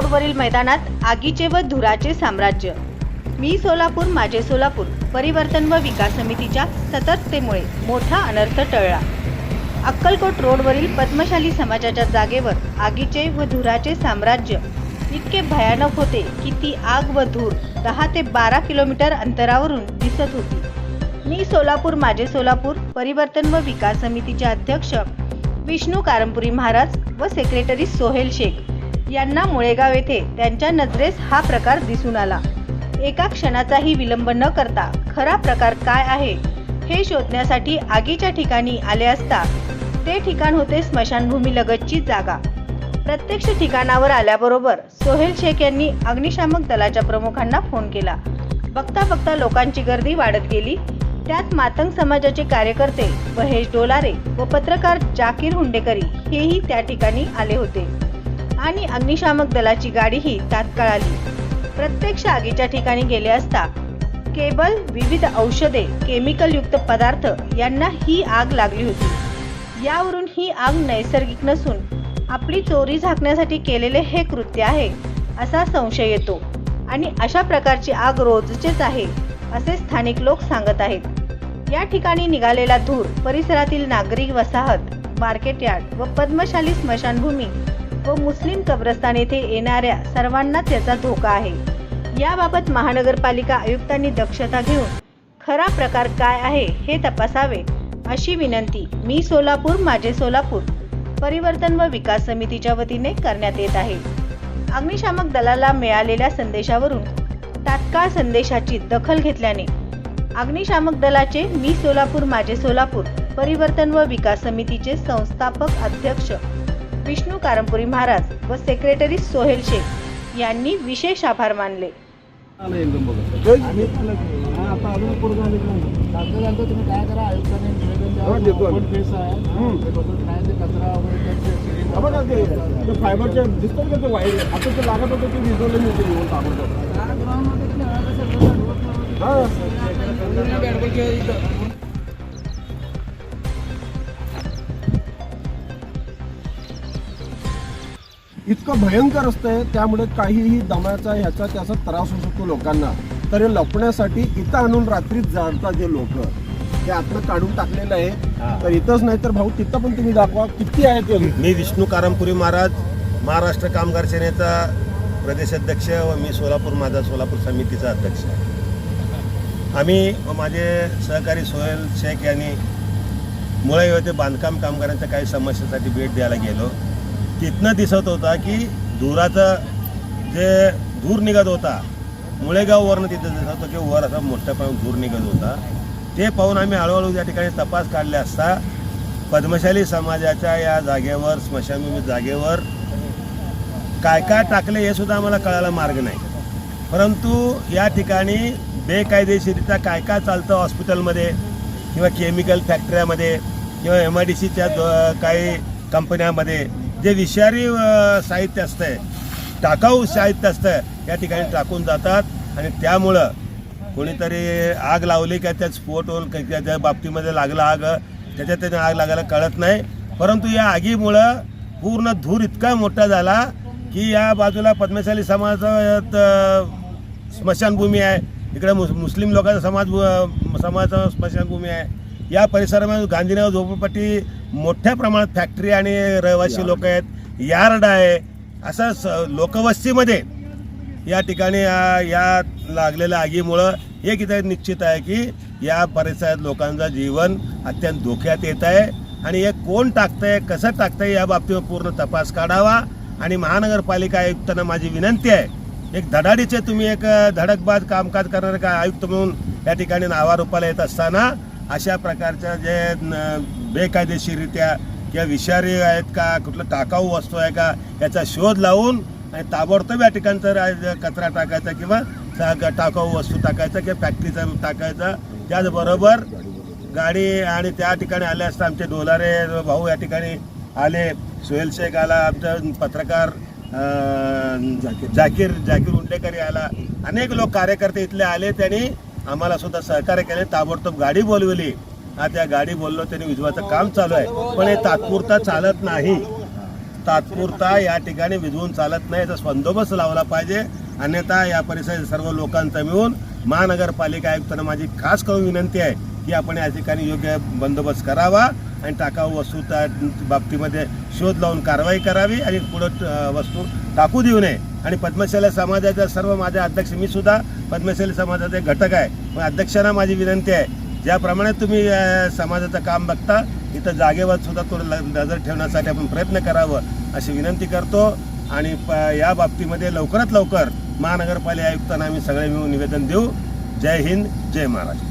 रोडवरील मैदानात आगीचे व धुराचे साम्राज्य. मी सोलापूर माझे सोलापूर परिवर्तन व विकास समितीच्या सतर्कतेमुळे मोठा अनर्थ टळला. अक्कलकोट रोडवरील पद्मशाली समाजाच्या जागेवर आगीचे व धुराचे साम्राज्य इतके भयानक होते की ती आग व धूर दहा ते बारा किलोमीटर अंतरावरून दिसत होती. मी सोलापूर माझे सोलापूर परिवर्तन व विकास समितीचे अध्यक्ष विष्णू कारंपुरी महाराज व सेक्रेटरी सोहेल शेख यांना मुळेगाव येथे त्यांच्या नजरेस हा प्रकार दिसून आला. एका क्षणाचाही विलंब न करता खरा प्रकार काय आहे हे शोधण्यासाठी आगीच्या ठिकाणी आले असता ते ठिकाण होते स्मशानभूमी लगतची जागा. प्रत्यक्ष ठिकाणावर आल्याबरोबर सोहेल शेख यांनी अग्निशामक दलाच्या प्रमुखांना फोन केला. बघता बघता लोकांची गर्दी वाढत गेली. त्यात मातंग समाजाचे कार्यकर्ते महेश डोलारे व पत्रकार जाकीर हुंडेकरी हेही त्या ठिकाणी आले होते. आणि अग्निशामक दलाची गाडीही तात्काळ आली प्रत्यक्ष आगीच्या ठिकाणी गेले असता केबल विविध औषधे केमिकल युक्त पदार्थ यांना ही आग लागली होती. यावरून ही आग नैसर्गिक नसून आपली चोरी झाकण्यासाठी केलेले हे कृत्य आहे असा संशय येतो. आणि अशा प्रकारची आग रोजचेच आहे असे स्थानिक लोक सांगत आहेत. या ठिकाणी निघालेला धूर परिसरातील नागरिक वसाहत मार्केट यार्ड व पद्मशाली स्मशानभूमी व मुस्लिम कब्रस्तान येथे येणाऱ्या सर्वांनाच याचा धोका आहे. याबाबत महानगरपालिका आयुक्तांनी दक्षता घेऊन खरा प्रकार काय आहे हे तपासावे अशी विनंती मी सोलापूर माझे सोलापूर परिवर्तन व विकास समितीच्या वतीने करण्यात येत आहे. अग्निशामक दलाला मिळालेल्या संदेशावरून तात्काळ संदेशाची दखल घेतल्याने अग्निशामक दलाचे मी सोलापूर माझे सोलापूर परिवर्तन व विकास समितीचे संस्थापक अध्यक्ष विष्णू कारंपुरी महाराज व सेक्रेटरी सोहेल शेख यांनी विशेष आभार मानले. हा, तुम्ही काय करा दिसतात का ते वाईट आता ते लागत होतं ते इतकं भयंकर असतंय त्यामुळे काहीही दमाचा ह्याचा त्याचा त्रास होऊ शकतो लोकांना. तर हे लपण्यासाठी इथं आणून रात्रीच जाळतात हे लोक. ते आतलं काढून टाकलेलं आहे. तर इथंच नाही तर भाऊ तिथं पण तुम्ही दाखवा किती आहे ते मी विष्णू कारंपुरी महाराज महाराष्ट्र कामगार सेनेचा प्रदेशाध्यक्ष व मी सोलापूर माझा सोलापूर समितीचा अध्यक्ष. आम्ही व माझे सहकारी सोहेल शेख यांनी मुळे येथे बांधकाम कामगारांच्या काही समस्येसाठी भेट द्यायला गेलो. तिथनं दिसत होता की धुराचं जे धूर निघत होता मुळेगाववरनं तिथं दिसत होतं की वर असा मोठ्या पाहून धूर निघत होता. ते पाहून आम्ही हळूहळू त्या ठिकाणी तपास काढले असता पद्मशाली समाजाच्या या जागेवर स्मशानभूमी जागेवर काय काय टाकले हे सुद्धा आम्हाला कळायला मार्ग नाही. परंतु या ठिकाणी बेकायदेशीरित्या काय काय चालतं हॉस्पिटलमध्ये किंवा केमिकल फॅक्टऱ्यामध्ये किंवा एम आय डी सीच्या काही कंपन्यामध्ये जे विषारी साहित्य असतंय टाकाऊ साहित्य असतं या ठिकाणी टाकून जातात. आणि त्यामुळं कोणीतरी आग लावली का त्यात स्फोट होऊन काही त्या- त्या बाबतीमध्ये लागला आग त्याच्यात त्याने आग लागायला कळत नाही. परंतु या आगीमुळं पूर्ण धूर इतका मोठा झाला की या बाजूला पद्मशाली समाजात स्मशानभूमी आहे. इकडे मुस मुस्लिम लोकांचा समाज समाजाचा स्मशानभूमी आहे. या परिसरामध्ये गांधीनगर झोपडपट्टी मोठ्या प्रमाणात फॅक्टरी आणि रहिवासी लोक आहेत. यार्ड आहे. असं स लोकवस्तीमध्ये या ठिकाणी या लागलेल्या आगीमुळं एक इथं निश्चित आहे की या परिसरात लोकांचं जीवन अत्यंत धोक्यात येत आहे. आणि हे कोण टाकतंय कसं टाकतंय या बाबतीवर पूर्ण तपास काढावा. आणि महानगरपालिका आयुक्तांना माझी विनंती आहे एक धडाडीचे तुम्ही एक धडकबाज कामकाज करणारे का आयुक्त म्हणून या ठिकाणी नावारूपाला येत असताना अशा प्रकारच्या जे बेकायदेशीररित्या किंवा विषारी आहेत का कुठलं टाकाऊ वस्तू आहे का याचा शोध लावून आणि ताबडतोब या ठिकाणचा कचरा टाकायचा किंवा टाकाऊ वस्तू टाकायचा किंवा फॅक्टरीचा टाकायचा. त्याचबरोबर गाडी आणि त्या ठिकाणी आले असता आमचे डोलारे भाऊ या ठिकाणी आले. सोहेल शेख आला आमचा पत्रकार जाकीर जाकीर उंडेकरी आला. अनेक लोक कार्यकर्ते इथले आले त्यांनी आम्हाला सुद्धा सहकार्य केले. ताबडतोब गाडी बोलवली. हा त्या गाडी बोललो त्याने विजवाचं काम चालू आहे. पण हे तात्पुरता चालत नाही. तात्पुरता या ठिकाणी विधवून चालत नाही. याचा बंदोबस्त लावला पाहिजे. अन्यथा या परिसरातील सर्व लोकांचा मिळून महानगरपालिका आयुक्तांना माझी खास करून विनंती आहे की आपण या ठिकाणी योग्य बंदोबस्त करावा आणि टाकाऊ वस्तू त्या बाबतीमध्ये शोध लावून कारवाई करावी आणि पुढं वस्तू टाकू देऊ नये. आणि पद्मशाला समाजाच्या सर्व माझे अध्यक्ष मी सुद्धा पद्मशैली समाजाचा एक घटक आहे. मग अध्यक्षांना माझी विनंती आहे. ज्याप्रमाणे तुम्ही समाजाचं काम बघता इथं जागेवर सुद्धा थोडं ल- नजर ठेवण्यासाठी आपण प्रयत्न करावं अशी विनंती करतो. आणि प या बाबतीमध्ये लवकरात लवकर महानगरपालिका आयुक्तांना आम्ही सगळे मिळून निवेदन देऊ. जय हिंद जय महाराष्ट्र.